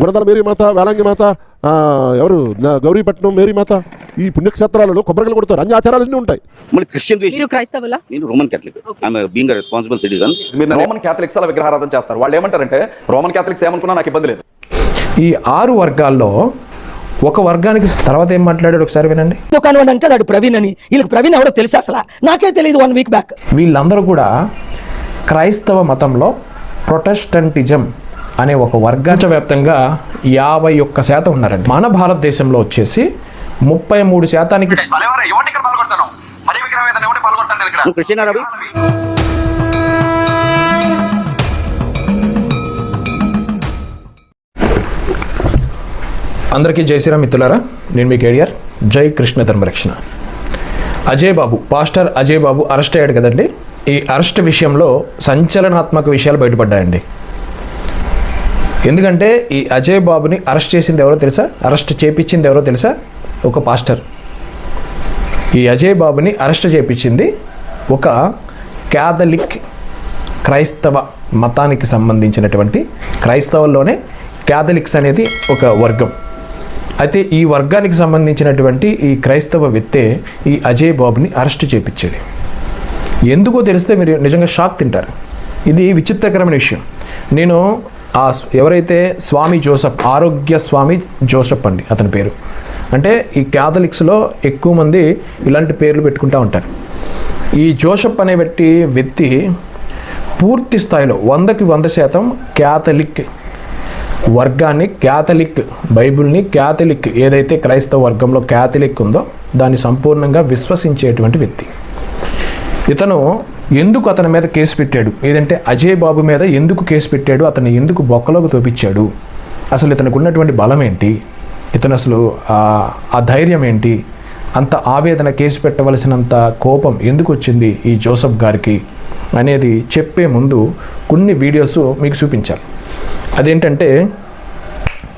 Gunadala Mary మాత వేలంగి మాత ఎవరు? Gowripatnam Mary మాత. ఈ పుణ్యక్షేత్రాలలో కొబ్బరికలు కొడతారు. అన్ని ఆచారాలు అన్నీ ఉంటాయి. క్రిస్టియన్ మీరు క్రైస్తవులా? నేను Roman Catholic. I'm being responsible citizen మీరు రోమన్ క్యాథలిక్స్ అలా విగ్రహారాధన చేస్తారు. వాళ్ళు ఏమంటారంటే రోమన్ క్యాథలిక్స్ ఏమనుకున్నా నాకు ఇబ్బంది లేదు. ఈ ఆరు వర్గాల్లో ఒక వర్గానికి తర్వాత ఏం మాట్లాడాడు ఒకసారి వినండి. దుకాణం అంటే వాడు ప్రవీణ్ అని. వీళ్ళకి ప్రవీణ్ ఎవడో తెలుసు అసలు? నాకే తెలియదు వన్ వీక్ బ్యాక్ వీళ్ళందరూ కూడా క్రైస్తవ మతంలో ప్రొటెస్టంటిజం అనే ఒక వర్గాంచ వ్యాప్తంగా యాభై ఒక్క శాతం ఉన్నారండి. మన భారతదేశంలో వచ్చేసి ముప్పై మూడు శాతానికి అందరికీ జై శ్రీరామ్ మిత్రులారా నేను మీ కేడియర్ జై కృష్ణ ధర్మరక్షణ. అజయ్ బాబు పాస్టర్ అజయ్ బాబు అరెస్ట్ అయ్యాడు కదండి. ఈ అరెస్ట్ విషయంలో సంచలనాత్మక విషయాలు బయటపడ్డాయండి. ఎందుకంటే ఈ అజయ్ బాబుని అరెస్ట్ చేసింది ఎవరో తెలుసా? అరెస్ట్ చేపించింది ఎవరో తెలుసా? ఒక పాస్టర్. ఈ అజయ్ బాబుని అరెస్ట్ చేపించింది ఒక క్యాథలిక్ క్రైస్తవ మతానికి సంబంధించినటువంటి క్రైస్తవుల్లోనే క్యాథలిక్స్ అనేది ఒక వర్గం. అయితే ఈ వర్గానికి సంబంధించినటువంటి ఈ క్రైస్తవ వ్యక్తే ఈ అజయ్ బాబుని అరెస్ట్ చేపించాడు ఎందుకో తెలిస్తే మీరు నిజంగా షాక్ తింటారు. ఇది విచిత్రకరమైన విషయం. నేను ఆ స్- ఎవరైతే స్వామి జోసఫ్ ఆరోగ్య స్వామి జోసఫ్ అండి అతని పేరు. అంటే ఈ క్యాథలిక్స్లో ఎక్కువ మంది ఇలాంటి పేర్లు పెట్టుకుంటూ ఉంటారు. ఈ జోసఫ్ అనే వ్యక్తి వ్యక్తి పూర్తి స్థాయిలో వందకి వంద శాతం క్యాథలిక్ వర్గాన్ని క్యాథలిక్ బైబిల్ని క్యాథలిక్ ఏదైతే క్రైస్తవ వర్గంలో క్యాథలిక్ ఉందో దాన్ని సంపూర్ణంగా విశ్వసించేటువంటి వ్యక్తి. ఇతను ఎందుకు అతని మీద కేసు పెట్టాడు? ఏదంటే అజయ్ బాబు మీద ఎందుకు కేసు పెట్టాడు? అతను ఎందుకు బొక్కలోకి తోపించాడు? అసలు ఇతనికి ఉన్నటువంటి బలం ఏంటి? ఇతను అసలు ఆ- ధైర్యం ఏంటి? అంత ఆవేదన కేసు పెట్టవలసినంత కోపం ఎందుకు వచ్చింది ఈ జోసఫ్ గారికి అనేది చెప్పే ముందు కొన్ని వీడియోస్ మీకు చూపించాలి. అదేంటంటే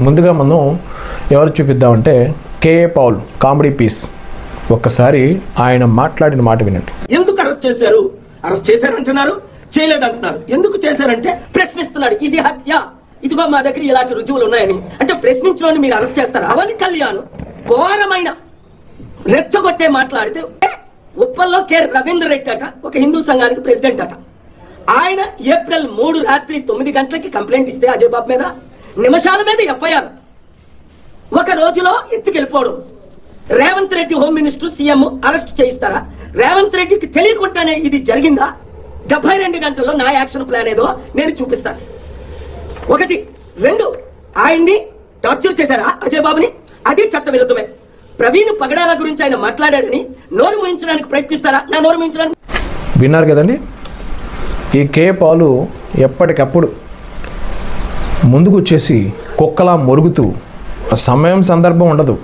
ముందుగా మనం ఎవరు చూపిద్దామంటే కేఏ పౌల్ కామెడీ పీస్. ఒక్కసారి ఆయన మాట్లాడిన మాట వినండి. ఎందుకు అరెస్ట్ చేశారు? అరెస్ట్ చేశారంటున్నారు? చేయలేదంటున్నారు. ఎందుకు చేశారంటే ప్రశ్నిస్తున్నాడు. ఇది హత్య. ఇదిగో మా దగ్గర ఇలాంటి రుజువులు ఉన్నాయని. అంటే ప్రశ్నించడం మీరు అరెస్ట్ చేస్తారు? అవని కళ్యాణ్ ఘోరమైన రెచ్చగొట్టే మాట్లాడితే ఉప్పల్లో కె రవీంద్ర రెడ్డి అట ఒక హిందూ సంఘానికి ప్రెసిడెంట్ అట. ఆయన ఏప్రిల్ మూడు రాత్రి తొమ్మిది గంటలకి కంప్లైంట్ ఇస్తే అజయ్ బాబు మీద నిమిషాల మీద ఎఫ్ఐఆర్. ఒక రోజులో ఎత్తుకెళ్ళిపోవడం Revanth Reddy home minister CM arrest చేయిస్తారా? Revanth రెడ్డికి తెలియకుండానే ఇది జరిగిందా? డెబ్బై రెండు గంటల్లో నా యాక్షన్ ప్లాన్ ఏదో నేను చూపిస్తాను. ఒకటి రెండు ఆయన్ని టార్చర్ చేశారా అజయ్ బాబుని? అది చట్ట విరుద్ధమే. ప్రవీణ్ పగడాల గురించి ఆయన మాట్లాడాడని నోరు ముయించడానికి ప్రయత్నిస్తారా? నా నోరు ముయించడానికి విన్నారు కదండి? ఈ కే పాలు ఎప్పటికప్పుడు ముందుకు వచ్చేసి కుక్కలా మొరుగుతూ ఆ సమయం సందర్భం ఉండదు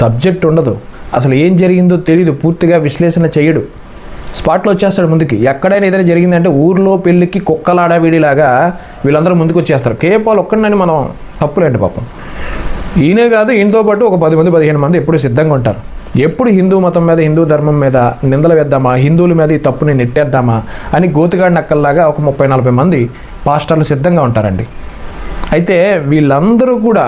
సబ్జెక్ట్ ఉండదు. అసలు ఏం జరిగిందో తెలియదు పూర్తిగా విశ్లేషణ చేయడు. స్పాట్లో వచ్చేస్తాడు ముందుకి. ఎక్కడైనా ఏదైనా జరిగిందంటే ఊర్లో పెళ్ళికి కుక్కలాడా వీడిలాగా వీళ్ళందరూ ముందుకు వచ్చేస్తారు. కేపాలు ఒక్కడినని మనం తప్పులేండి పాపం. ఈయనే కాదు ఈయనతో పాటు ఒక పది మంది పదిహేను మంది ఎప్పుడు సిద్ధంగా ఉంటారు. ఎప్పుడు హిందూ మతం మీద హిందూ ధర్మం మీద నిందలు వేద్దామా హిందువుల మీద ఈ తప్పుని నెట్టేద్దామా అని గోతిగాడి నక్కల్లాగా ఒక ముప్పై నలభై మంది పాస్టర్లు సిద్ధంగా ఉంటారండి. అయితే వీళ్ళందరూ కూడా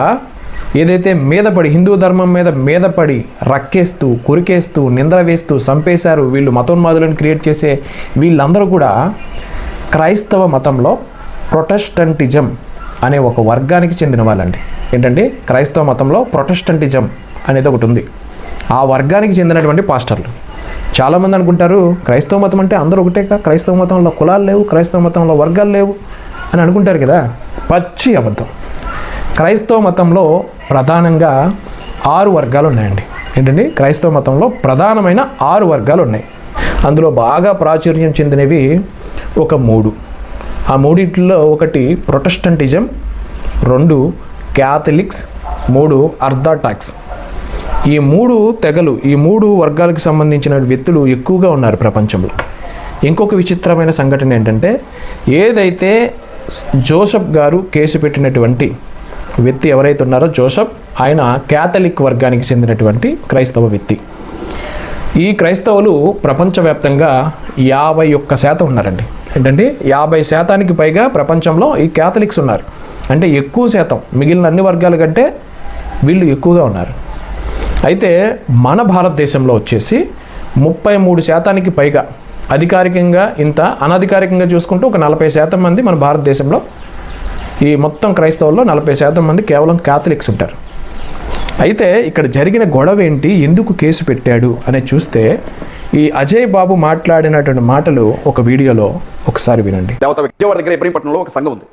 ఏదైతే మీద పడి హిందూ ధర్మం మీద మీద పడి రక్కేస్తూ కొరికేస్తూ నిందల వేస్తూ చంపేశారు వీళ్ళు మతోన్మాదులను క్రియేట్ చేసే వీళ్ళందరూ కూడా క్రైస్తవ మతంలో ప్రొటెస్టంటిజం అనే ఒక వర్గానికి చెందిన వాళ్ళండి. ఏంటంటే క్రైస్తవ మతంలో ప్రొటెస్టంటిజం అనేది ఒకటి ఉంది. ఆ వర్గానికి చెందినటువంటి పాస్టర్లు. చాలామంది అనుకుంటారు క్రైస్తవ మతం అంటే అందరూ ఒకటే కా క్రైస్తవ మతంలో కులాలు లేవు క్రైస్తవ మతంలో వర్గాలు లేవు అని అనుకుంటారు కదా? పచ్చి అబద్ధం. క్రైస్తవ మతంలో ప్రధానంగా ఆరు వర్గాలు ఉన్నాయండి. ఏంటండి? క్రైస్తవ మతంలో ప్రధానమైన ఆరు వర్గాలు ఉన్నాయి. అందులో బాగా ప్రాచుర్యం చెందినవి ఒక మూడు. ఆ మూడింటిలో ఒకటి ప్రొటెస్టంటిజం రెండు క్యాథలిక్స్ మూడు అర్ధాటాక్స్ ఈ మూడు తెగలు ఈ మూడు వర్గాలకు సంబంధించిన వ్యక్తులు ఎక్కువగా ఉన్నారు ప్రపంచంలో. ఇంకొక విచిత్రమైన సంఘటన ఏంటంటే ఏదైతే జోసఫ్ గారు కేసు పెట్టినటువంటి వ్యక్తి ఎవరైతే ఉన్నారో జోసఫ్ ఆయన క్యాథలిక్ వర్గానికి చెందినటువంటి క్రైస్తవ వ్యక్తి. ఈ క్రైస్తవులు ప్రపంచవ్యాప్తంగా యాభై ఒక్క శాతం ఉన్నారండి. ఏంటంటే యాభై శాతానికి పైగా ప్రపంచంలో ఈ క్యాథలిక్స్ ఉన్నారు. అంటే ఎక్కువ శాతం మిగిలిన అన్ని వర్గాల కంటే వీళ్ళు ఎక్కువగా ఉన్నారు. అయితే మన భారతదేశంలో వచ్చేసి ముప్పై మూడు శాతానికి పైగా అధికారికంగా ఇంత అనధికారికంగా చూసుకుంటూ ఒక నలభై శాతం మంది మన భారతదేశంలో ఈ మొత్తం క్రైస్తవుల్లో నలభై శాతం మంది కేవలం క్యాథలిక్స్ ఉంటారు. అయితే ఇక్కడ జరిగిన గొడవ ఏంటి? ఎందుకు కేసు పెట్టాడు? అని చూస్తే ఈ అజయ్ బాబు మాట్లాడినటువంటి మాటలు ఒక వీడియోలో ఒకసారి వినండి. దేవత విజయవాడ దగ్గర ఇబ్రహీంపట్నంలో ఒక సంఘం ఉంది.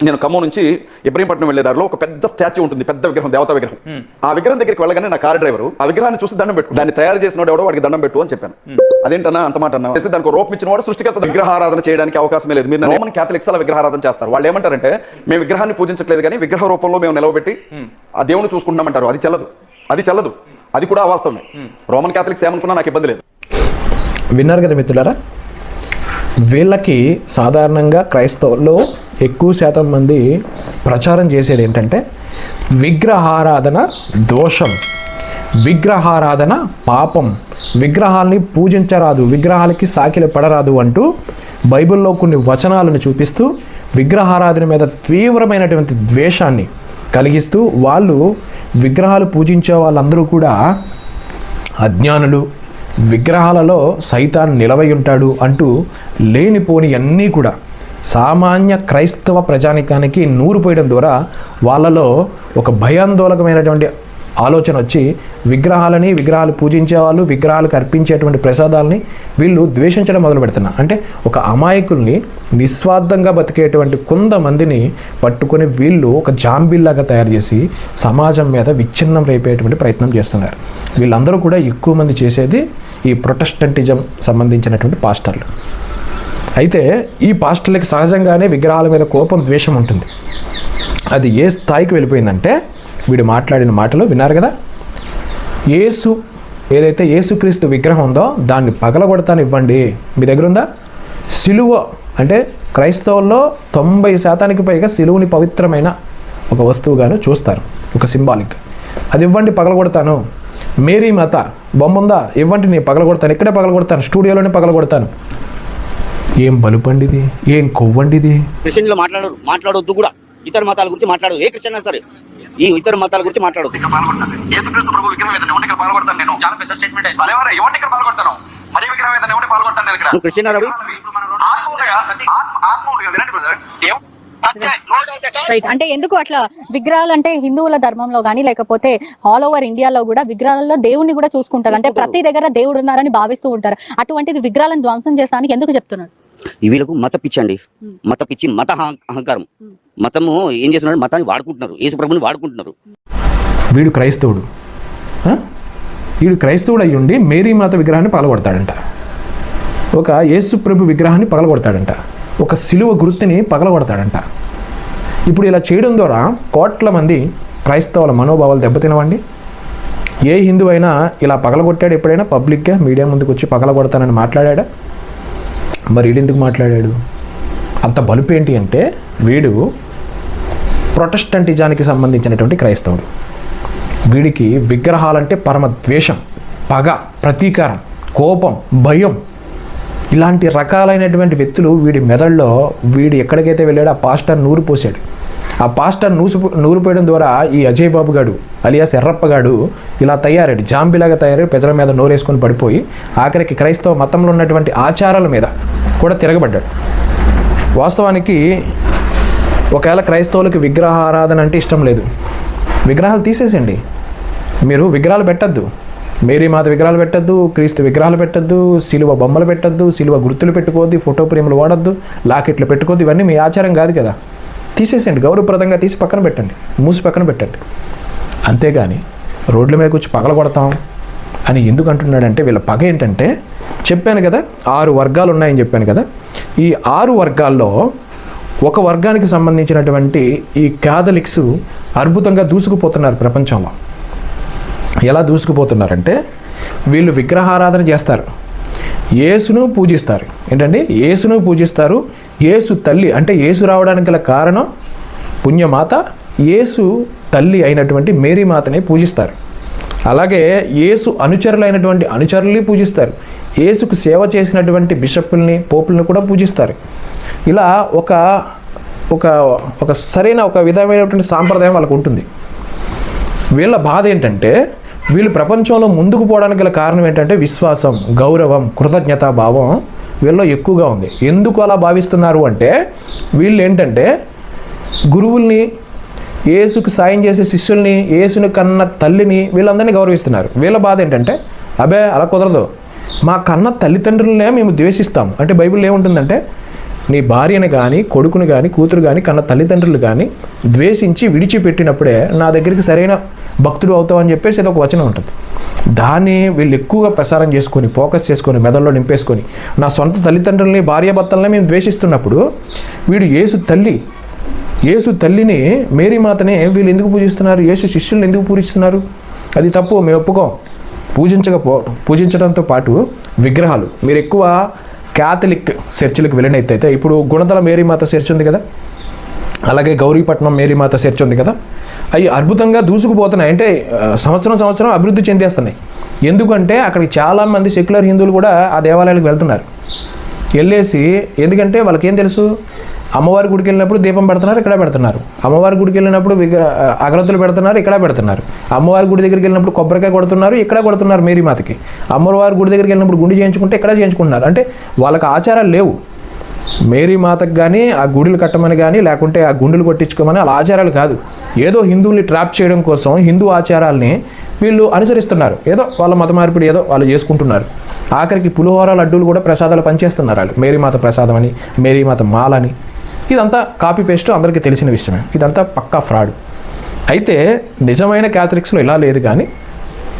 నేను ఖమ్మం నుంచి ఇబ్రహీంపట్నం వెళ్ళే దారిలో ఒక పెద్ద స్టాచ్యూ ఉంటుంది పెద్ద విగ్రహం దేవతా విగ్రహం. ఆ విగ్రహం దగ్గరికి వెళ్ళగానే నా కార్ డ్రైవర్ ఆ విగ్రహాన్ని చూసి దండం పెట్టు దాన్ని తయారు చేసిన ఎవడో వాడికి దండం పెట్టు అని చెప్పాను. అదేంటన్నా అంత మాట అన్నా దానికి రూపం ఇచ్చిన వాడు సృష్టికర్త విగ్రహారాధన చేయడానికి అవకాశమే లేదు. మీరు రోమన్ క్యాథలిక్స్ అలా విగ్రహారాధన చేస్తారు? వాళ్ళు ఏమంటారంటే మేము విగ్రహాన్ని పూజించట్లేదు కానీ విగ్రహ రూపంలో మేము నిలవబెట్టి ఆ దేవుని చూసుకుంటామంటారు అది చెల్లదు. అది చెల్లదు. అది కూడా అవాస్తవమే. రోమన్ క్యాథలిక్స్ ఏమనుకున్నా నాకు ఇబ్బంది లేదు. విన్నారు కదా మిత్రులారా? వీళ్ళకి సాధారణంగా క్రైస్తవుల్లో ఎక్కువ శాతం మంది ప్రచారం చేసేది ఏంటంటే విగ్రహారాధన దోషం. విగ్రహారాధన పాపం. విగ్రహాల్ని పూజించరాదు విగ్రహాలకి సాకిలు పడరాదు అంటూ బైబిల్లో కొన్ని వచనాలను చూపిస్తూ విగ్రహారాధన మీద తీవ్రమైనటువంటి ద్వేషాన్ని కలిగిస్తూ వాళ్ళు విగ్రహాలు పూజించే వాళ్ళందరూ కూడా అజ్ఞానులు విగ్రహాలలో సైతాన్ నిలవై ఉంటాడు అంటూ లేనిపోని అన్నీ కూడా సామాన్య క్రైస్తవ ప్రజానికానికి నూరు పోయడం ద్వారా వాళ్ళలో ఒక భయాందోళకమైనటువంటి ఆలోచన వచ్చి విగ్రహాలని విగ్రహాలు పూజించే వాళ్ళు విగ్రహాలకు అర్పించేటువంటి ప్రసాదాలని వీళ్ళు ద్వేషించడం మొదలు పెడుతున్నారు అంటే ఒక అమాయకుల్ని నిస్వార్థంగా బతికేటువంటి కొంతమందిని పట్టుకొని వీళ్ళు ఒక జాంబిల్లాగా తయారు చేసి సమాజం మీద విచ్ఛిన్నం రేపేటువంటి ప్రయత్నం చేస్తున్నారు. వీళ్ళందరూ కూడా ఎక్కువ మంది చేసేది ఈ ప్రొటెస్టంటిజం సంబంధించినటువంటి పాస్టర్లు. అయితే ఈ పాస్టర్లకి సహజంగానే విగ్రహాల మీద కోపం ద్వేషం ఉంటుంది. అది ఏ స్థాయికి వెళ్ళిపోయిందంటే వీడు మాట్లాడిన మాటలు విన్నారు కదా? ఏసు ఏదైతే యేసుక్రీస్తు విగ్రహం ఉందో దాన్ని పగలగొడతాను ఇవ్వండి మీ దగ్గర ఉందా సిలువ అంటే క్రైస్తవుల్లో తొంభై శాతానికి పైగా సిలువుని పవిత్రమైన ఒక వస్తువుగాను చూస్తారు. ఒక సింబాలిక్. అది ఇవ్వండి పగలగొడతాను. మేరీ మాత బొమ్మ ఉందా ఇవ్వండి నేను పగలగొడతాను. ఇక్కడే పగలగొడతాను. స్టూడియోలోనే పగలగొడతాను. ఏం బలుపండిది? ఏం కొవ్వండిది? క్రిస్టియన్లో మాట్లాడరు మాట్లాడొద్దు కూడా. ఇతర మతాల గురించి మాట్లాడు ఏ క్రిస్టియన్ సరే. ఈ ఇతర మతాల గురించి మాట్లాడొద్దు. ఇక్కడ పాల్గొడతాను. యేసుక్రీస్తు ప్రభు విగ్రహం ఏదైనా ఎవరిని ఇక్కడ పాల్గొడతాను నేను. చాలా పెద్ద స్టేట్మెంట్ అయితే. ఎవరు ఎవరిని ఇక్కడ పాల్గొడతాను. మరి విగ్రహం ఏదైనా ఎవరిని పాల్గొడతాను నేను ఇక్కడ. నువ్వు క్రిస్టియన్ రవి ఆత్మ ఉండగా ఆత్మ ఆత్మ ఉండగా వినండి బ్రదర్ దేవుడు రైట్ అంటే ఎందుకు అట్లా విగ్రహాలు అంటే హిందువుల ధర్మంలో కానీ లేకపోతే ఆల్ ఓవర్ ఇండియాలో కూడా విగ్రహాలలో దేవుణ్ణి కూడా చూసుకుంటారు. అంటే ప్రతి దగ్గర దేవుడు ఉన్నారని భావిస్తూ ఉంటారు. అటువంటిది విగ్రహాలను ధ్వంసం చేస్తానికి ఎందుకు చెప్తున్నాడు ఈ వీళ్ళకు మత పిచ్చి అండి. మత పిచ్చి మత అహం- అహంకారం. మతము ఏం చేస్తున్నారు మతాన్ని వాడుకుంటున్నారు. యేసు ప్రభుని వాడుకుంటున్నారు. వీడు క్రైస్తవుడు. ఆ? వీడు క్రైస్తవుడు అయ్యుండి మేరీ మాత విగ్రహాన్ని పగలగొడతాడంట. ఒక యేసు ప్రభు విగ్రహాన్ని పగలగొడతాడంట. ఒక సిలువ గుర్తుని పగలగొడతాడంట. ఇప్పుడు ఇలా చేయడం ద్వారా కోట్ల మంది క్రైస్తవుల మనోభావాలు దెబ్బతినవండి. ఏ హిందువు అయినా ఇలా పగలగొట్టాడు ఎప్పుడైనా? పబ్లిక్గా మీడియా ముందుకు వచ్చి పగలగొడతానని మాట్లాడాడా? మరి వీడెందుకు మాట్లాడాడు? అంత బలుపు ఏంటి అంటే వీడు ప్రొటెస్టంటిజానికి సంబంధించినటువంటి క్రైస్తవుడు. వీడికి విగ్రహాలంటే పరమ ద్వేషం పగ ప్రతీకారం కోపం భయం. ఇలాంటి రకాలైనటువంటి వ్యక్తులు వీడి మెదడులో వీడు ఎక్కడికైతే వెళ్ళాడో ఆ పాస్టర్ నూరు పోసాడు ఆ పాస్టర్ నూసు నూరు పోయడం ద్వారా ఈ అజయ్ బాబు గాడు అలియాస్ ఎర్రప్పగాడు ఇలా తయారాడు జాంబిలాగా తయారై పెదల మీద నోరేసుకొని పడిపోయి ఆఖరికి క్రైస్తవ మతంలో ఉన్నటువంటి ఆచారాల మీద కూడా తిరగబడ్డాడు. వాస్తవానికి ఒకవేళ క్రైస్తవులకి విగ్రహారాధన అంటే ఇష్టం లేదు. విగ్రహాలు తీసేసండి మీరు విగ్రహాలు పెట్టద్దు. మేరీ మాత విగ్రహాలు పెట్టద్దు క్రీస్తు విగ్రహాలు పెట్టద్దు సిలువ బొమ్మలు పెట్టద్దు సిలువ గుర్తులు పెట్టుకోవద్దు ఫోటో ప్రేమలు వాడద్దు లాకెట్లు పెట్టుకోవద్దు ఇవన్నీ మీ ఆచారం కాదు కదా. తీసేసేయండి గౌరవప్రదంగా తీసి పక్కన పెట్టండి మూసి పక్కన పెట్టండి. అంతేగాని రోడ్ల మీద కూర్చి పగల కొడతాం అని ఎందుకు అంటున్నాడంటే వీళ్ళ పగ ఏంటంటే చెప్పాను కదా ఆరు వర్గాలు ఉన్నాయని చెప్పాను కదా ఈ ఆరు వర్గాల్లో ఒక వర్గానికి సంబంధించినటువంటి ఈ క్యాథలిక్స్ అద్భుతంగా దూసుకుపోతున్నారు ప్రపంచంలో. ఎలా దూసుకుపోతున్నారంటే వీళ్ళు విగ్రహారాధన చేస్తారు యేసును పూజిస్తారు. ఏంటండి? యేసును పూజిస్తారు యేసు తల్లి అంటే యేసు రావడానికి గల కారణం పుణ్యమాత యేసు తల్లి అయినటువంటి మేరీ మాతని పూజిస్తారు. అలాగే యేసు అనుచరులైనటువంటి అనుచరుల్ని పూజిస్తారు. యేసుకు సేవ చేసినటువంటి బిషప్పుల్ని పోపుల్ని కూడా పూజిస్తారు. ఇలా ఒక ఒక ఒక సరైన ఒక విధమైనటువంటి సాంప్రదాయం వాళ్ళకు ఉంటుంది. వీళ్ళ బాధ ఏంటంటే వీళ్ళు ప్రపంచంలో ముందుకు పోవడానికి గల కారణం ఏంటంటే విశ్వాసం గౌరవం కృతజ్ఞతా భావం వీళ్ళలో ఎక్కువగా ఉంది. ఎందుకు అలా భావిస్తున్నారు అంటే వీళ్ళు ఏంటంటే గురువుల్ని యేసుకు సాయం చేసే శిష్యుల్ని యేసుని కన్న తల్లిని వీళ్ళందరినీ గౌరవిస్తున్నారు. వీళ్ళ బాధ ఏంటంటే అబే అలా కుదరదు. మా కన్న తల్లిదండ్రులనే మేము ద్వేషిస్తాం. అంటే బైబిల్లో ఏముంటుందంటే నీ భార్యను కానీ కొడుకుని కానీ కూతురు కానీ కన్న తల్లిదండ్రులు కానీ ద్వేషించి విడిచిపెట్టినప్పుడే నా దగ్గరికి సరైన భక్తుడు అవుతావు అని చెప్పేసి ఏదో ఒక వచనం ఉంటుంది. దాన్ని వీళ్ళు ఎక్కువగా ప్రసారం చేసుకొని ఫోకస్ చేసుకొని మెదడులో నింపేసుకొని నా సొంత తల్లిదండ్రుల్ని భార్యాభర్తలనే మేము ద్వేషిస్తున్నప్పుడు వీడు యేసు తల్లి యేసు తల్లిని మేరీమాతనే వీళ్ళు ఎందుకు పూజిస్తున్నారు? యేసు శిష్యుల్ని ఎందుకు పూజిస్తున్నారు? అది తప్పు మేము ఒప్పుకోం. పూజించకపో పూజించడంతో పాటు విగ్రహాలు. మీరు ఎక్కువ క్యాథలిక్ చర్చిలకు వెళ్ళినట్టయితే ఇప్పుడు గుణదల మేరీమాత చర్చ్ ఉంది కదా? అలాగే గౌరీపట్నం మేరీమాత చర్చ్ ఉంది కదా? అవి అద్భుతంగా దూసుకుపోతున్నాయి. అంటే సంవత్సరం సంవత్సరం అభివృద్ధి చెందేస్తున్నాయి. ఎందుకంటే అక్కడికి చాలామంది సెక్యులర్ హిందువులు కూడా ఆ దేవాలయాలకు వెళ్తున్నారు. వెళ్ళేసి ఎందుకంటే వాళ్ళకేం తెలుసు? అమ్మవారి గుడికి వెళ్ళినప్పుడు దీపం పెడుతున్నారు ఇక్కడ పెడుతున్నారు. అమ్మవారి గుడికి వెళ్ళినప్పుడు విగ్ర అగరత్తులు పెడుతున్నారు ఇక్కడ పెడుతున్నారు. అమ్మవారి గుడి దగ్గరికి వెళ్ళినప్పుడు కొబ్బరికాయ కొడుతున్నారు ఇక్కడ కొడుతున్నారు మేరీమాతకి అమ్మవారి గుడి దగ్గరికి వెళ్ళినప్పుడు గుండి చేయించుకుంటే ఇక్కడ చేయించుకుంటున్నారు. అంటే వాళ్ళకి ఆచారాలు లేవు. మేరీ మాతకు కానీ ఆ గుడులు కట్టమని కానీ లేకుంటే ఆ గుండెలు కొట్టించుకోమని అలా ఆచారాలు కాదు. ఏదో హిందువుల్ని ట్రాప్ చేయడం కోసం హిందూ ఆచారాల్ని వీళ్ళు అనుసరిస్తున్నారు. ఏదో వాళ్ళ మత మార్పిడి ఏదో వాళ్ళు చేసుకుంటున్నారు. ఆఖరికి పులిహోర లడ్డూలు కూడా ప్రసాదాలు పనిచేస్తున్నారు వాళ్ళు. మేరీమాత ప్రసాదం అని మేరీమాత మాల అని ఇదంతా కాపీ పేస్ట్ అందరికీ తెలిసిన విషయమే. ఇదంతా పక్కా ఫ్రాడ్ అయితే నిజమైన క్యాథలిక్స్లో ఇలా లేదు కానీ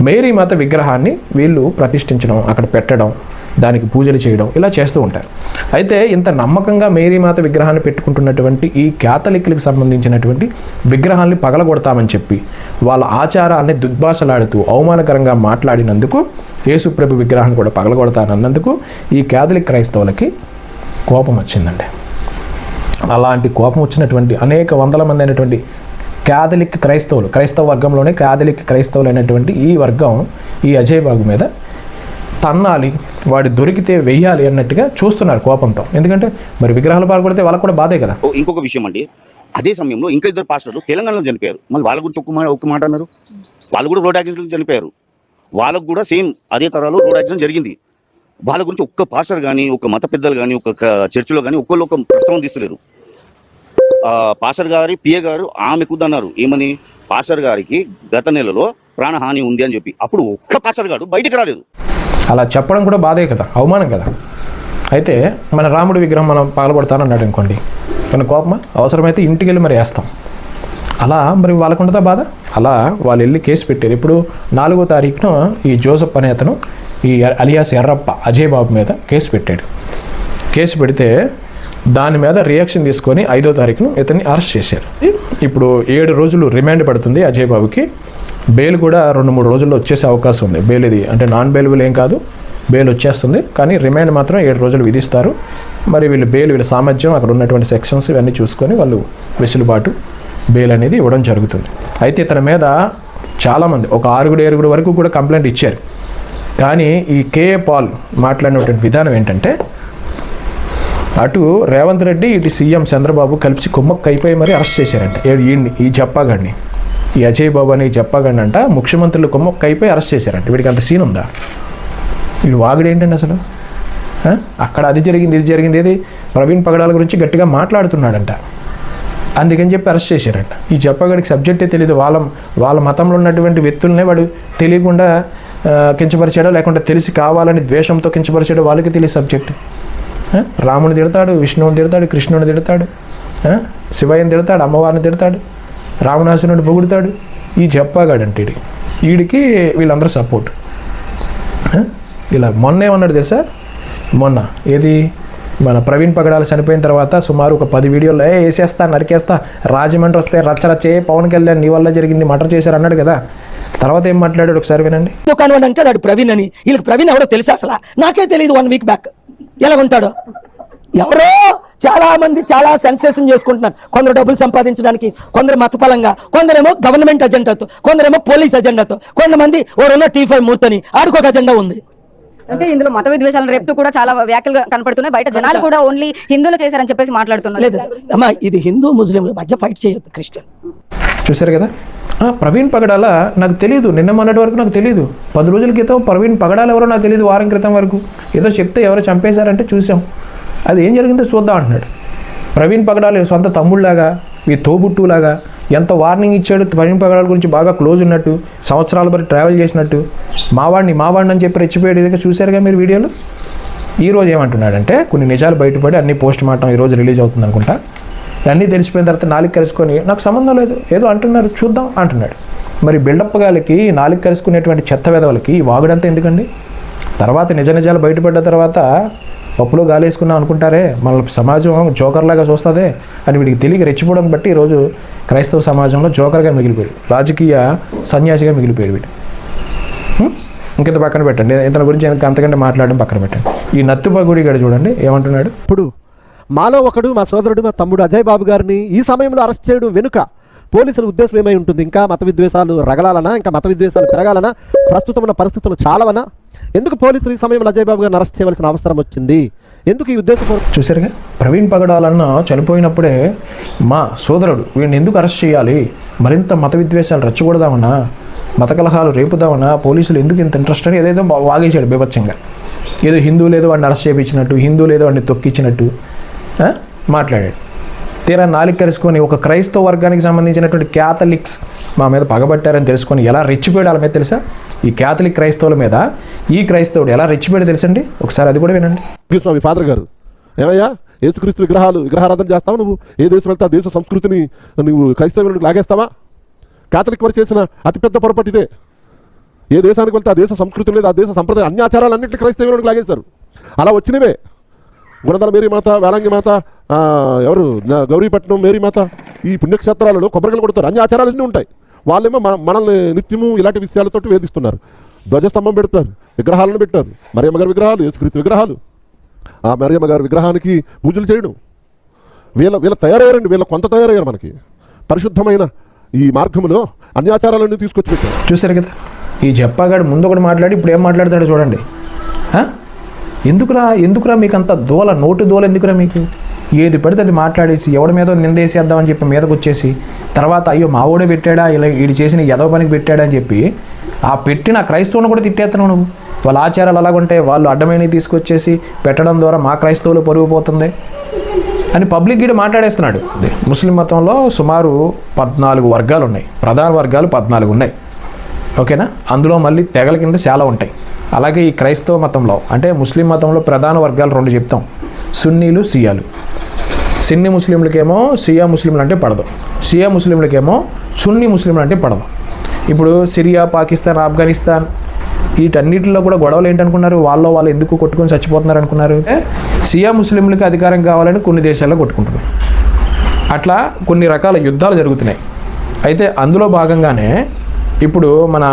మేరీ మాత విగ్రహాన్ని వీళ్ళు ప్రతిష్ఠించడం అక్కడ పెట్టడం దానికి పూజలు చేయడం ఇలా చేస్తూ ఉంటారు. అయితే ఇంత నమ్మకంగా మేరీమాత విగ్రహాన్ని పెట్టుకుంటున్నటువంటి ఈ క్యాథలిక్లకు సంబంధించినటువంటి విగ్రహాన్ని పగలగొడతామని చెప్పి వాళ్ళ ఆచారాన్ని దుర్భాషలాడుతూ అవమానకరంగా మాట్లాడినందుకు యేసుప్రభు విగ్రహాన్ని కూడా పగలగొడతానన్నందుకు ఈ క్యాథలిక్ క్రైస్తవులకి కోపం వచ్చిందండి. అలాంటి కోపం వచ్చినటువంటి అనేక వందల మంది అయినటువంటి క్యాథలిక్ క్రైస్తవులు క్రైస్తవ వర్గంలోనే క్యాథలిక్ క్రైస్తవులు అయినటువంటి ఈ వర్గం ఈ అజయ్ బాబు మీద తన్నాలి వాడు దొరికితే వెయ్యాలి అన్నట్టుగా చూస్తున్నారు కోపంతో. ఎందుకంటే మరి విగ్రహాలు పాల్గొడితే వాళ్ళకు కూడా బాధే కదా. ఇంకొక విషయం అండి. అదే సమయంలో ఇంకా ఇద్దరు పాస్టర్లు తెలంగాణలో చనిపోయారు. మళ్ళీ వాళ్ళ గురించి ఒక్క మాట ఒక్క మాట అన్నారు. వాళ్ళు కూడా రోడ్ యాక్సిడెంట్ చనిపోయారు. వాళ్ళకు కూడా సేమ్ అదే తరాలో రోడ్ యాక్సిడెంట్ జరిగింది. వాళ్ళ గురించి ఒక్క పాస్టర్ కానీ ఒక మత పెద్దలు కానీ ఒక చర్చిలో కానీ ఒక్కళ్ళు ఒక ప్రస్తావన తీస్తలేరు. ఆ, పాస్టర్ గారి పిఏ గారు ఆమెకు అన్నారు ఏమని? పాస్టర్ గారికి గత నెలలో ప్రాణహాని ఉంది అని చెప్పి. అప్పుడు ఒక్క పాస్టర్ గారు బయటకు రాలేదు. అలా చెప్పడం కూడా బాధే కదా అవమానం కదా. అయితే మన రాముడి విగ్రహం మనం అన్నాడు అనుకోండి. మన కోపమా? అవసరమైతే ఇంటికి వెళ్ళి మరి వేస్తాం. అలా మరి వాళ్ళకుండదా బాధ? అలా వాళ్ళు వెళ్ళి కేసు పెట్టారు. ఇప్పుడు నాలుగో తారీఖున ఈ జోసఫ్ అనే అతను ఈ అలియాస్ ఎర్రప్ప అజయ్ బాబు మీద కేసు పెట్టాడు. కేసు పెడితే దాని మీద రియాక్షన్ తీసుకొని ఐదో తారీఖున ఇతన్ని అరెస్ట్ చేశారు. ఇప్పుడు ఏడు రోజులు రిమాండ్ పడుతుంది అజయ్ బాబుకి. బెయిల్ కూడా రెండు మూడు రోజుల్లో వచ్చేసే అవకాశం ఉంది. బెయిల్ ఇది అంటే నాన్ బెయిలబుల్ ఏం కాదు. బెయిల్ వచ్చేస్తుంది. కానీ రిమాండ్ మాత్రం ఏడు రోజులు విధిస్తారు. మరి వీళ్ళు బెయిల్ వీళ్ళ సామర్థ్యం అక్కడ ఉన్నటువంటి సెక్షన్స్ ఇవన్నీ చూసుకొని వాళ్ళు వెసులుబాటు బెయిల్ అనేది ఇవ్వడం జరుగుతుంది. అయితే ఇతని మీద చాలామంది ఒక ఆరుగుడు ఏరుగుడు వరకు కూడా కంప్లైంట్ ఇచ్చారు. కానీ ఈ కేఏ పాల్ మాట్లాడినటువంటి విధానం ఏంటంటే అటు రేవంత్ రెడ్డి ఇటు సీఎం చంద్రబాబు కలిసి కుమ్మక్క అయిపోయి మరీ అరెస్ట్ చేశారంట. ఈయన్ని ఈ జప్పాగాడిని. ఈ అజయ్ బాబు అని ఈ జప్పాగాడిని అంట ముఖ్యమంత్రులు కుమ్మక్క అయిపోయి అరెస్ట్ చేశారంట. వీడికి అంత సీన్ ఉందా? వీడు వాగుడు ఏంటండి అసలు అక్కడ అది జరిగింది ఇది జరిగింది ఏది? ప్రవీణ్ పగడాల గురించి గట్టిగా మాట్లాడుతున్నాడంట. అందుకని చెప్పి అరెస్ట్ చేశారంట. ఈ చెప్పగాడికి సబ్జెక్టే తెలియదు వాళ్ళ వాళ్ళ మతంలో ఉన్నటువంటి వ్యక్తులనే వాడు తెలియకుండా కించపరిచాడో లేకుంటే తెలిసి కావాలని ద్వేషంతో కించపరిచాడో వాళ్ళకి తెలియదు సబ్జెక్ట్ రాముని తిడతాడు విష్ణువుని తిడతాడు కృష్ణుని తిడతాడు శివయ్యని తిడతాడు అమ్మవారిని తిడతాడు రావణాసురుని పొగుడుతాడు. ఈ చెప్పగాడంటే వీడి వీడికి వీళ్ళందరూ సపోర్ట్ ఇలా మొన్న ఏమన్నాడు తెలుసా? మొన్న. ఏది? మన ప్రవీణ్ పగడాలు చనిపోయిన తర్వాత సుమారు ఒక పది వీడియోలు ఏ వేసేస్తా నరికేస్తా రాజమండ్రి వస్తే రచ్చ రచ్చే పవన్ కళ్యాణ్ నీ వల్ల జరిగింది మటర్ చేశారు అన్నాడు కదా. తర్వాత ఏం మాట్లాడాడు ఒకసారి వినండి. దుకాణం అంటే వాడు ప్రవీణ్ అని. వీళ్ళకి ప్రవీణ్ ఎవరో తెలుసా అసలు? నాకే తెలియదు వన్ వీక్ బ్యాక్. ఎలా ఉంటాడో? ఎవరో చాలా మంది చాలా సెన్సేషన్ చేసుకుంటున్నారు. కొందరు డబ్బులు సంపాదించడానికి కొందరు మతపరంగా కొందరేమో గవర్నమెంట్ అజెండాతో కొందరేమో పోలీస్ అజెండాతో కొంతమంది ఓడున్న టీ ఫైవ్ మూర్తని ఆడుకోక అజెండా ఉంది. అంటే ఇందులో మత విద్వేషాలను రేపుతూ కూడా చాలా వ్యాఖ్యలు కనపడుతున్నాయి. బయట జనాలు కూడా ఓన్లీ హిందువులు చేశారని చెప్పేసి మాట్లాడుతున్నారు. లేదు. అమ్మా ఇది హిందూ ముస్లింల మధ్య ఫైట్ చేయొద్దు క్రిస్టియన్ చూశారు కదా? ఆ, ప్రవీణ్ పగడాల నాకు తెలియదు నిన్న మొన్నటి వరకు నాకు తెలియదు పది రోజుల క్రితం ప్రవీణ్ పగడాల ఎవరో నాకు తెలియదు వారం క్రితం వరకు. ఏదో చెప్తే ఎవరో చంపేశారంటే చూసాం అది ఏం జరిగిందో చూద్దాం అంటున్నాడు. ప్రవీణ్ పగడాల సొంత తమ్ముళ్ళలాగా ఈ తోబుట్టులాగా ఎంత వార్నింగ్ ఇచ్చాడు ప్రవీణ్ పగడాల గురించి బాగా క్లోజ్ ఉన్నట్టు సంవత్సరాల బట్టి ట్రావెల్ చేసినట్టు మావాడిని మావాడిని అని చెప్పి రెచ్చిపోయాడు. ఇదిగా చూశారుగా మీరు వీడియోలో? ఈరోజు ఏమంటున్నాడంటే కొన్ని నిజాలు బయటపడి అన్ని పోస్ట్ మార్టం ఈ రోజు రిలీజ్ అవుతుంది అనుకుంటా. అన్నీ తెలిసిపోయిన తర్వాత నాలుగు కలుసుకొని నాకు సంబంధం లేదు ఏదో అంటున్నారు చూద్దాం అంటున్నాడు. మరి బిల్డప్ గాలకి నాలుగు కలుసుకునేటువంటి చెత్త వెదవలకి ఈ వాగుడంతా ఎందుకండి? తర్వాత నిజ నిజాలు బయటపడ్డ తర్వాత పప్పులో గాలేసుకున్నాం అనుకుంటారే? మన సమాజం జోకర్లాగా చూస్తుందే? అని వీడికి తెలియక రెచ్చిపోవడం బట్టి ఈరోజు క్రైస్తవ సమాజంలో జోకర్గా మిగిలిపోయాడు. రాజకీయ సన్యాసిగా మిగిలిపోయాడు వీడు. హ్మ్? ఇంకింత పక్కన పెట్టండి. ఇతని గురించి ఇంకా అంతకంటే మాట్లాడడం పక్కన పెట్టండి. ఈ నత్తుపగుడి గడ చూడండి ఏమంటున్నాడు? ఇప్పుడు మాలో ఒకడు మా సోదరుడు మా తమ్ముడు అజయ్ బాబు గారిని ఈ సమయంలో అరెస్ట్ చేయడం వెనుక పోలీసుల ఉద్దేశం ఏమై ఉంటుంది? ఇంకా మత విద్వేషాలు రగలాలనా? ఇంకా మత విద్వేషాలు పెరగాలనా? ప్రస్తుతం ఉన్న పరిస్థితులు చాలవనా? ఎందుకు పోలీసులు ఈ సమయంలో అజయ్ బాబు గారిని అరెస్ట్ చేయవలసిన అవసరం వచ్చింది? ఎందుకు ఈ ఉద్దేశపూర్వక చూసారుగా ప్రవీణ్ పగడాలన్న చనిపోయినప్పుడే మా సోదరుడు వీడిని ఎందుకు అరెస్ట్ చేయాలి? మరింత మత విద్వేషాలు రెచ్చగొడదామన్నా మత కలహాలు రేపుదామన్నా పోలీసులు ఎందుకు ఇంత ఇంట్రెస్ట్ అని ఏదేదో వాగేశాడు బీభత్సంగా. ఏదో హిందూ లేదో వాడిని అరెస్ట్ చేయించినట్టు హిందూ లేదో వాడిని తొక్కించినట్టు మాట్లాడాడు. తీరా నాలుగు కలుసుకొని ఒక క్రైస్తవ వర్గానికి సంబంధించినటువంటి క్యాథలిక్స్ మా మీద పగబట్టారని తెలుసుకొని ఎలా రెచ్చిపోయాడు వాళ్ళ మీద తెలుసా? ఈ క్యాథలిక్ క్రైస్తవుల మీద ఈ క్రైస్తవుడు ఎలా రెచ్చిపోయాడు తెలుసండి? ఒకసారి అది కూడా వినండి. స్వామి ఫాదర్ గారు ఏమయ్యా? యేసుక్రీస్తు విగ్రహాలు విగ్రహారాధన చేస్తావు నువ్వు? ఏ దేశం వెళ్తా దేశ సంస్కృతిని నువ్వు క్రైస్తవులను లాగేస్తావా? కాథలిక్ వారు చేసిన అతిపెద్ద పొరపాటు ఇదే. ఏ దేశానికి వెళ్తే ఆ దేశ సంస్కృతి లేదు ఆ దేశ సంప్రదాయం అన్ని అన్నింటి క్రైస్తవులకు లాగేశారు. అలా వచ్చినవే. గుణదల మేరీ మాత వేలంగి మాత ఎవరు? గౌరీపట్నం మేరీ మాత ఈ పుణ్యక్షేత్రాలలో కొబ్బరికలు కొడతారు. అన్ని ఆచారాలు అన్నీ ఉంటాయి. వాళ్ళేమో మన మనల్ని నిత్యము ఇలాంటి విషయాలతోటి వేధిస్తున్నారు. ధ్వజస్తంభం పెడతారు విగ్రహాలను పెట్టారు. మరియమ్మ గారి విగ్రహాలు యేసుకృతి విగ్రహాలు. ఆ మరియమ్మ గారి విగ్రహానికి పూజలు చేయడం. వీళ్ళ వీళ్ళ తయారయ్యారండి వీళ్ళ కొంత తయారయ్యారు మనకి. పరిశుద్ధమైన ఈ మార్గంలో అన్యాచారాలన్నీ తీసుకొచ్చి పెట్టారు. చూసారు కదా? ఈ జప్పాగాడు ముందు ఒకటి మాట్లాడి ఇప్పుడు ఏం మాట్లాడతాడో చూడండి. ఎందుకురా ఎందుకురా మీకు అంత దోల నోటు దోల ఎందుకురా మీకు? ఏది పడితే అది మాట్లాడేసి ఎవడి మీద నిందేసేద్దామని చెప్పి మీదకు వచ్చేసి తర్వాత అయ్యో మా ఓడే పెట్టాడా ఇలా వీడు చేసిన ఎదవ పనికి పెట్టాడా అని చెప్పి ఆ పెట్టిన క్రైస్తవుని కూడా తిట్టేస్తున్నావు నువ్వు. వాళ్ళ ఆచారాలు అలాగుంటాయి వాళ్ళు అడ్డమైనవి తీసుకొచ్చేసి పెట్టడం ద్వారా మా క్రైస్తవులు పరుగు పోతుంది అని పబ్లిక్ గీడ మాట్లాడేస్తున్నాడు. ముస్లిం మతంలో సుమారు పద్నాలుగు వర్గాలు ఉన్నాయి. ప్రధాన వర్గాలు పద్నాలుగు ఉన్నాయి. ఓకేనా? అందులో మళ్ళీ తెగల కింద చాలా ఉంటాయి. అలాగే ఈ క్రైస్తవ మతంలో అంటే ముస్లిం మతంలో ప్రధాన వర్గాలు రెండు చెప్తాం. సున్నీలు సియాలు. సిన్ని ముస్లింలకేమో సియా ముస్లింలు అంటే పడదు. సియా ముస్లింలకేమో సున్నీ ముస్లింలు అంటే పడదు. ఇప్పుడు సిరియా పాకిస్తాన్ ఆఫ్ఘనిస్తాన్ వీటన్నిటిలో కూడా గొడవలు ఏంటనుకున్నారు? వాళ్ళు వాళ్ళు ఎందుకు కొట్టుకొని చచ్చిపోతున్నారు అనుకున్నారు? అంటే సియా ముస్లింలకి అధికారం కావాలని కొన్ని దేశాల్లో కొట్టుకుంటున్నారు అట్లా కొన్ని రకాల యుద్ధాలు జరుగుతున్నాయి. అయితే అందులో భాగంగానే ఇప్పుడు మన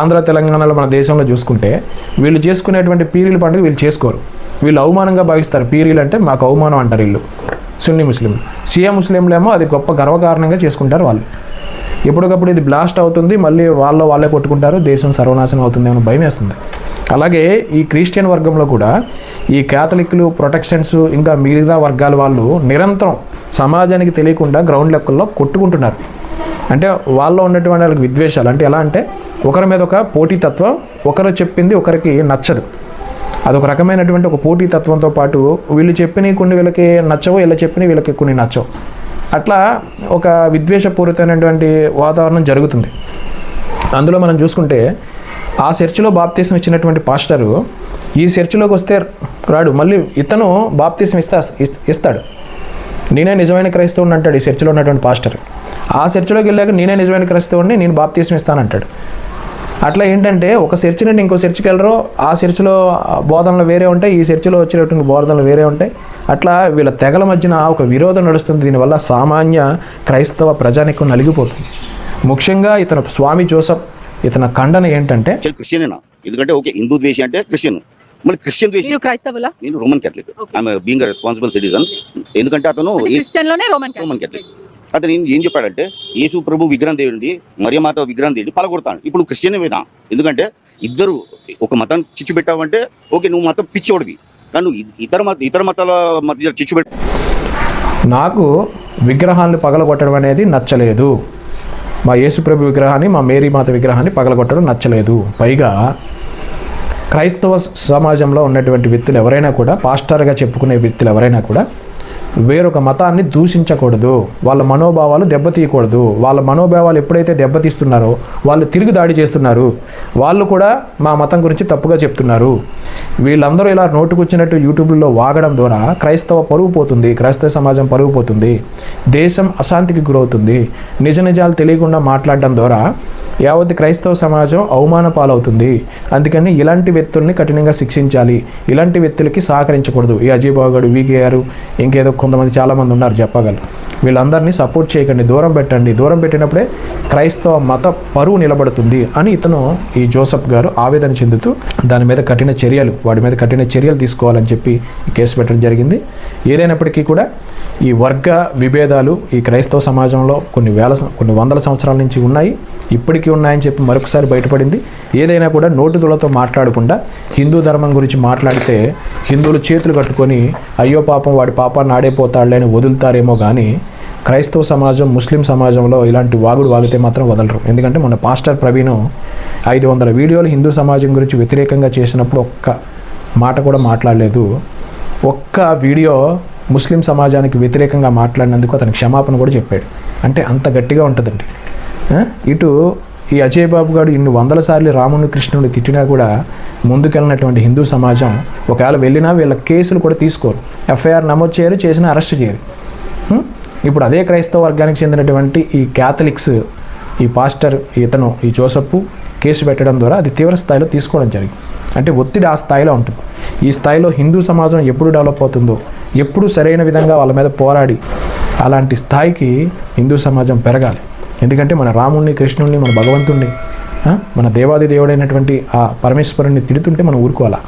ఆంధ్ర తెలంగాణలో మన దేశంలో చూసుకుంటే వీళ్ళు చేసుకునేటువంటి పీరీల పండుగ వీళ్ళు చేసుకోరు. వీళ్ళు అవమానంగా భావిస్తారు. పీరీలు అంటే మాకు అవమానం అంటారు వీళ్ళు. సున్నీ ముస్లింలు షియా ముస్లింలేమో అది గొప్ప గర్వకారణంగా చేసుకుంటారు వాళ్ళు. ఎప్పటికప్పుడు ఇది బ్లాస్ట్ అవుతుంది మళ్ళీ వాళ్ళు వాళ్ళే కొట్టుకుంటారు దేశం సర్వనాశనం అవుతుంది అని భయం వేస్తుంది. అలాగే ఈ క్రిస్టియన్ వర్గంలో కూడా ఈ క్యాథలిక్లు ప్రొటెక్షన్స్ ఇంకా మిగతా వర్గాల వాళ్ళు నిరంతరం సమాజానికి తెలియకుండా గ్రౌండ్ లెక్కల్లో కొట్టుకుంటున్నారు. అంటే వాళ్ళలో ఉన్నటువంటి వాళ్ళకి విద్వేషాలు. అంటే ఎలా అంటే ఒకరి మీద ఒక పోటీతత్వం ఒకరు చెప్పింది ఒకరికి నచ్చదు. అదొక రకమైనటువంటి ఒక పోటీతత్వంతో పాటు వీళ్ళు చెప్పినవి కొన్ని వీళ్ళకి నచ్చవు వీళ్ళు చెప్పినవి వీళ్ళకి కొన్ని నచ్చవు. అట్లా ఒక విద్వేషపూరితమైనటువంటి వాతావరణం జరుగుతుంది. అందులో మనం చూసుకుంటే ఆ చర్చిలో బాప్తీసం ఇచ్చినటువంటి పాస్టరు ఈ చర్చిలోకి వస్తే రాడు మళ్ళీ ఇతను బాప్తీసం ఇస్తా ఇస్తాడు. నేనే నిజమైన క్రైస్తవుని అంటాడు ఈ చర్చిలో ఉన్నటువంటి పాస్టర్. ఆ చర్చిలోకి వెళ్ళాక నేనే నిజమైన క్రైస్తవుని నేను బాప్తీసం ఇస్తానంటాడు. అట్లా ఏంటంటే ఒక సెర్చ్ నుండి ఇంకో చర్చికి వెళ్ళరు. ఆ చర్చిలో బోధనలు వేరే ఉంటాయి ఈ చర్చిలో వచ్చేటువంటి బోధనలు వేరే ఉంటాయి. అట్లా వీళ్ళ తెగల మధ్యన ఒక విరోధం నడుస్తుంది. దీనివల్ల సామాన్య క్రైస్తవ ప్రజానికం నలిగిపోతుంది. ముఖ్యంగా ఇతను స్వామి జోసఫ్ ఇతని ఖండన ఏంటంటే క్రిస్టియన్ ఎందుకంటే ఓకే హిందూ ద్వేషి అంటే క్రిస్టియన్. మళ్ళీ క్రిస్టియన్ మీరు క్రైస్తవులా? నేను Roman Catholic. I'm being responsible citizen ఎందుకంటే అతను క్రిస్టియన్లోనే రోమన్ రోమన్ క్యాథలిక్. అతను ఏం ఏం చెప్పాడంటే యేసు ప్రభు విగ్రహం తేయండి మరియమాత విగ్రహం తేయండి పలగొడతాను ఇప్పుడు క్రిస్టియన్ వేనా ఎందుకంటే ఇద్దరు ఒక మతం చిచ్చు పెట్టావంటే ఓకే నువ్వు మతం పిచ్చోడివి. కానీ ఇతర మత ఇతర మతాల మధ్య చిచ్చు పెట్ట నాకు విగ్రహాలను పగలగొట్టడం అనేది నచ్చలేదు. మా యేసుప్రభు విగ్రహాన్ని మా మేరీమాత విగ్రహాన్ని పగలగొట్టడం నచ్చలేదు. పైగా క్రైస్తవ సమాజంలో ఉన్నటువంటి వ్యక్తులు ఎవరైనా కూడా పాస్టర్గా చెప్పుకునే వ్యక్తులు ఎవరైనా కూడా వేరొక మతాన్ని దూషించకూడదు. వాళ్ళ మనోభావాలు దెబ్బతీయకూడదు వాళ్ళ మనోభావాలు ఎప్పుడైతే దెబ్బతీస్తున్నారో వాళ్ళు తిరిగి దాడి చేస్తున్నారు. వాళ్ళు కూడా మా మతం గురించి తప్పుగా చెప్తున్నారు. వీళ్ళందరూ ఇలా నోటుకొచ్చినట్టు యూట్యూబ్లో వాగడం ద్వారా క్రైస్తవ పరుగు పోతుంది క్రైస్తవ సమాజం పరుగు పోతుంది దేశం అశాంతికి గురవుతుంది నిజ నిజాలు తెలియకుండా మాట్లాడడం ద్వారా యావత్ క్రైస్తవ సమాజం అవమాన పాలవుతుంది. అందుకని ఇలాంటి వ్యక్తుల్ని కఠినంగా శిక్షించాలి. ఇలాంటి వ్యక్తులకి సహకరించకూడదు. ఈ అజయ్ బాబు గారు ఇంకేదో కొంతమంది చాలామంది ఉన్నారు చెప్పగలరు వీళ్ళందరినీ సపోర్ట్ చేయకండి దూరం పెట్టండి. దూరం పెట్టినప్పుడే క్రైస్తవ మత పరువు నిలబడుతుంది అని ఇతను ఈ జోసఫ్ గారు ఆవేదన చెందుతూ దాని మీద కఠిన చర్యలు వాడి మీద కఠిన చర్యలు తీసుకోవాలని చెప్పి కేసు పెట్టడం జరిగింది. ఏదైనప్పటికీ కూడా ఈ వర్గ విభేదాలు ఈ క్రైస్తవ సమాజంలో కొన్ని వేల కొన్ని వందల సంవత్సరాల నుంచి ఉన్నాయి. ఇప్పటికీ ఉన్నాయని చెప్పి మరొకసారి బయటపడింది. ఏదైనా కూడా నోటుదులతో మాట్లాడకుండా హిందూ ధర్మం గురించి మాట్లాడితే హిందువులు చేతులు కట్టుకొని అయ్యో పాపం వాడి పాపాన్ని ఆడైపోతాడులే అని వదులుతారేమో కానీ క్రైస్తవ సమాజం ముస్లిం సమాజంలో ఇలాంటి వాగుడు వాగితే మాత్రం వదలరు. ఎందుకంటే మన పాస్టర్ ప్రవీణ్ ఐదు వందల వీడియోలు హిందూ సమాజం గురించి వ్యతిరేకంగా చేసినప్పుడు ఒక్క మాట కూడా మాట్లాడలేదు. ఒక్క వీడియో ముస్లిం సమాజానికి వ్యతిరేకంగా మాట్లాడినందుకు అతను క్షమాపణ కూడా చెప్పాడు. అంటే అంత గట్టిగా ఉంటుందండి. ఇటు ఈ అజయ్ బాబు గారు ఇన్ని వందల సార్లు రాముని కృష్ణుని తిట్టినా కూడా ముందుకెళ్ళినటువంటి హిందూ సమాజం ఒకవేళ వెళ్ళినా వీళ్ళ కేసులు కూడా తీసుకోరు. ఎఫ్ఐఆర్ నమోదు చేయరు చేసినా అరెస్ట్ చేయరు. ఇప్పుడు అదే క్రైస్తవ వర్గానికి చెందినటువంటి ఈ క్యాథలిక్స్ ఈ పాస్టర్ ఇతను ఈ జోసఫ్ కేసు పెట్టడం ద్వారా అది తీవ్ర స్థాయిలో తీసుకోవడం జరిగింది. అంటే ఒత్తిడి ఆ స్థాయిలో ఉంటుంది. ఈ స్థాయిలో హిందూ సమాజం ఎప్పుడు డెవలప్ అవుతుందో ఎప్పుడు సరైన విధంగా వాళ్ళ మీద పోరాడి అలాంటి స్థాయికి హిందూ సమాజం పెరగాలి. ఎందుకంటే మన రాముణ్ణి కృష్ణుణ్ణి మన భగవంతుణ్ణి మన దేవాది దేవుడైనటువంటి ఆ పరమేశ్వరుణ్ణి తిడుతుంటే మనం ఊరుకోవాలా?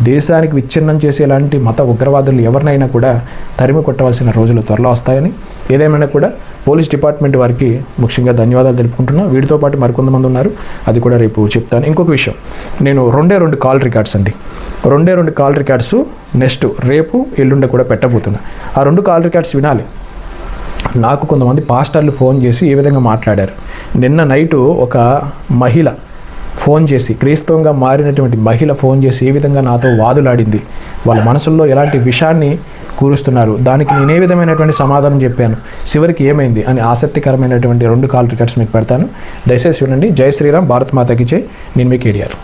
దేశానికి విచ్ఛిన్నం చేసేలాంటి మత ఉగ్రవాదులు ఎవరినైనా కూడా తరిమి కొట్టవలసిన రోజులు త్వరలో వస్తాయని ఏదేమైనా కూడా పోలీస్ డిపార్ట్మెంట్ వారికి ముఖ్యంగా ధన్యవాదాలు తెలుపుకుంటున్నా. వీటితో పాటు మరికొంతమంది ఉన్నారు. అది కూడా రేపు చెప్తాను. ఇంకొక విషయం. నేను రెండే రెండు కాల్ రికార్డ్స్ అండి. రెండే రెండు కాల్ రికార్డ్స్ నెక్స్ట్ రేపు ఎల్లుండ కూడా పెట్టబోతున్నా. ఆ రెండు కాల్ రికార్డ్స్ వినాలి. నాకు కొంతమంది పాస్టర్లు ఫోన్ చేసి ఏ విధంగా మాట్లాడారు. నిన్న నైటు ఒక మహిళ ఫోన్ చేసి క్రీస్తవంగా మారినటువంటి మహిళ ఫోన్ చేసి ఏ విధంగా నాతో వాదులాడింది? వాళ్ళ మనసుల్లో ఎలాంటి విషయాన్ని కూరుస్తున్నారు? దానికి నేను ఏ విధమైనటువంటి సమాధానం చెప్పాను? చివరికి ఏమైంది? అని ఆసక్తికరమైనటువంటి రెండు కాల్ రికార్డ్స్ మీకు పెడతాను. దయచేసి వినండి. జై శ్రీరామ్ భారత్ మాతకి జై. నేను మీకు ఏడియారు